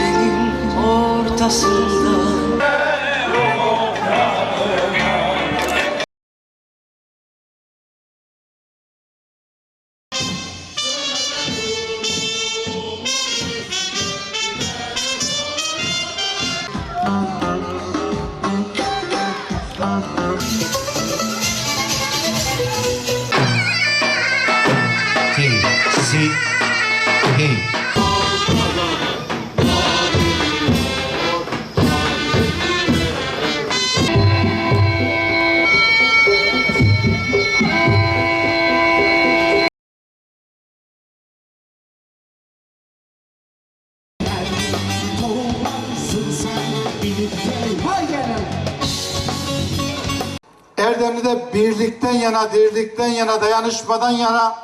Benim ortasında Erdemli'de birlikten yana, dirlikten yana, dayanışmadan yana,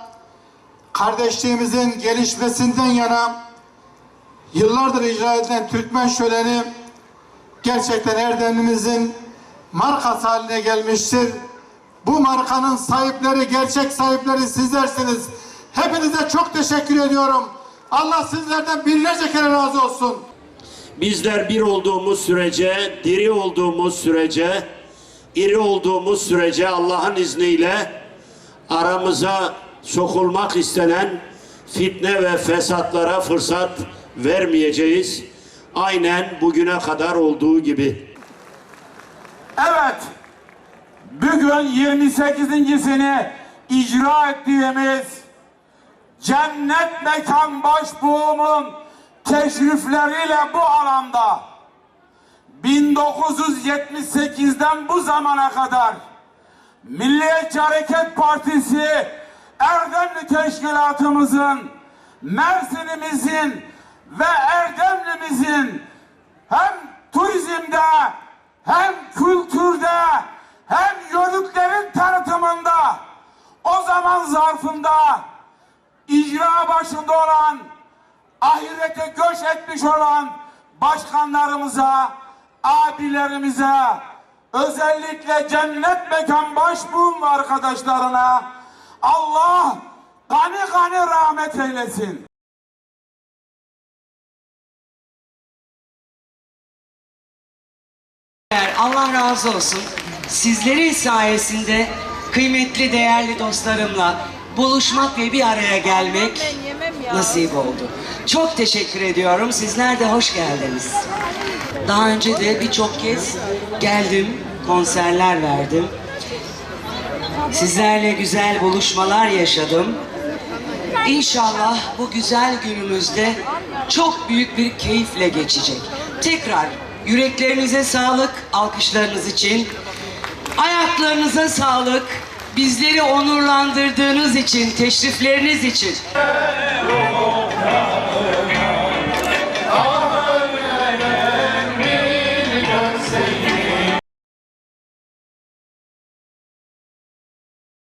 kardeşliğimizin gelişmesinden yana yıllardır icra edilen Türkmen şöleni gerçekten Erdemli'mizin markası haline gelmiştir. Bu markanın sahipleri, gerçek sahipleri sizlersiniz. Hepinize çok teşekkür ediyorum. Allah sizlerden binlerce kere razı olsun. Bizler bir olduğumuz sürece, diri olduğumuz sürece, iri olduğumuz sürece Allah'ın izniyle aramıza sokulmak istenen fitne ve fesatlara fırsat vermeyeceğiz. Aynen bugüne kadar olduğu gibi. Evet. Bugün 28.sini icra ettiğimiz Cennet Mekan Başbuğu'nun teşrifleriyle bu alanda 1978'den bu zamana kadar Milliyetçi Hareket Partisi Erdemli Teşkilatımızın Mersin'imizin ve Erdemli'mizin hem turizmde hem kültürde hem yörüklerin tanıtımında o zaman zarfında icra başında olan ahirete göç etmiş olan başkanlarımıza, abilerimize, özellikle cennet mekan başbuğum ve arkadaşlarına Allah gani gani rahmet eylesin. Allah razı olsun. Sizlerin sayesinde kıymetli değerli dostlarımla buluşmak ve bir araya gelmek nasip oldu. Çok teşekkür ediyorum. Sizler de hoş geldiniz. Daha önce de birçok kez geldim, konserler verdim. Sizlerle güzel buluşmalar yaşadım. İnşallah bu güzel günümüzde çok büyük bir keyifle geçecek. Tekrar yüreklerinize sağlık, alkışlarınız için. Ayaklarınıza sağlık. Bizleri onurlandırdığınız için, teşrifleriniz için.